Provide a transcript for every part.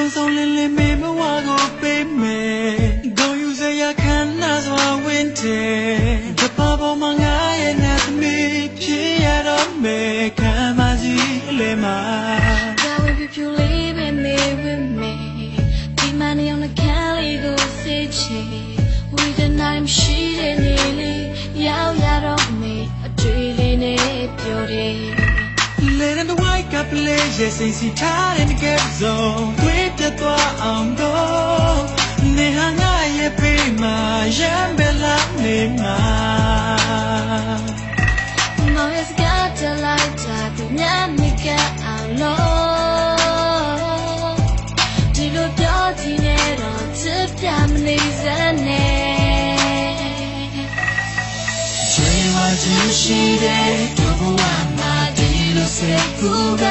စုံစုံလင်းလင်းမေမဝါကိုပေးမယ်ဂုံယူစရာခန္ဓာစွာဝင်းတယ်တပပေါ်မှာငါရဲ့နတ်သမီးဖြစ်ရတော့မယ်ခံပါစီအလေမှာ Now if you leave me with me Be money on the Cali go say che We the night she the nearly Yao ya don't me A dream ne pure Let in the white cup play yes ain't see tired in the gap zone up Nya me get alone ဒီလိုပြောကြည့်နေတော့ချစ်ပြမနေစမ်းနဲ့ကျွေးဝခြင်းရှိတဲ့ဒုဘဝမှာဒီလိုစိတ်ကူက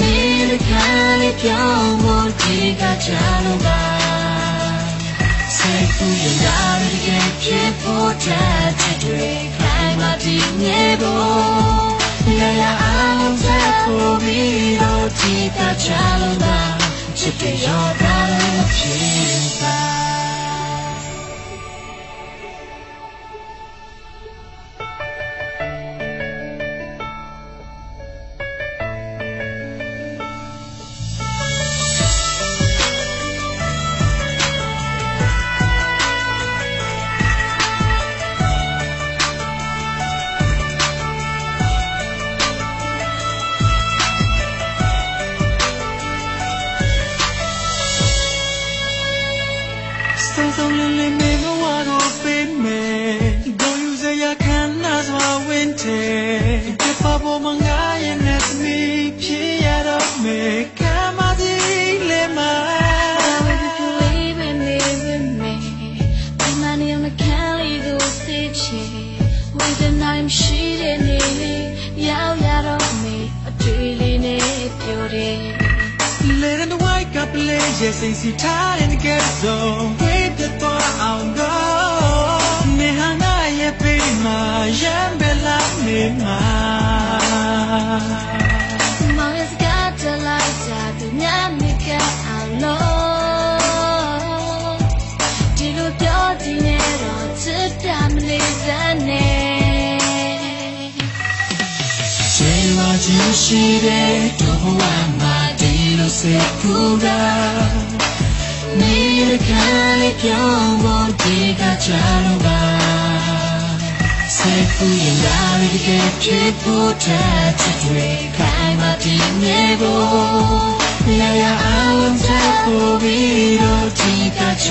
နေရခံလေးပြောင်းဖို့ဒီကချလို့ပါစိတ်ကူရင်ဒါတကယ်ဖြစ်ဖို့တ တ်တဲ့တွေခိုင်မာတည်မြဲဖို့ရရအောင်သက်ဖို့ပြီးတော့ ဒီကချလို့ပါချစ်တဲ့ရောတာလည်းဖြစ်ပါစုံစုံလင်းလင်းမေမဝါကိုပေးမယ်ဂုံယူစရာခန္ဓာစွာဝင်းတယ်ဒီပပေါ်မှာငါရဲ့နဲ့သမီးဖြစ်ရတော့မယ်ခံမသည်လေမ Now if you leave me with me Be money on the Cali go say che We the night she the nearly Yao ya don't me A dream ne pure Let in the white cup play yes ain't see tired in the get zone တွေ့ပြသွားအောင်တော့နေဟာငါရဲ့ပေးမှာရမ်းပဲလာနေမှာ Mom has got to light up the nyamika alone. Dilo pyo di ne ro chit pyam le zan ne. ကျေဝါခြင်းရှိတဲ့ဒုဘဝမှာဒီလိုစိတ်ကူတာ နေရခံလေးပြောင်းဖို့ဒီကချလို့ပါစိတ်ကူရင်ဒါတကယ်ဖြစ်ဖို့တတ်တဲ့တွေခိုင်မာတည်မြဲဖို့ရရအောင်သက်ဖို့ပြီးတော့ဒီကချ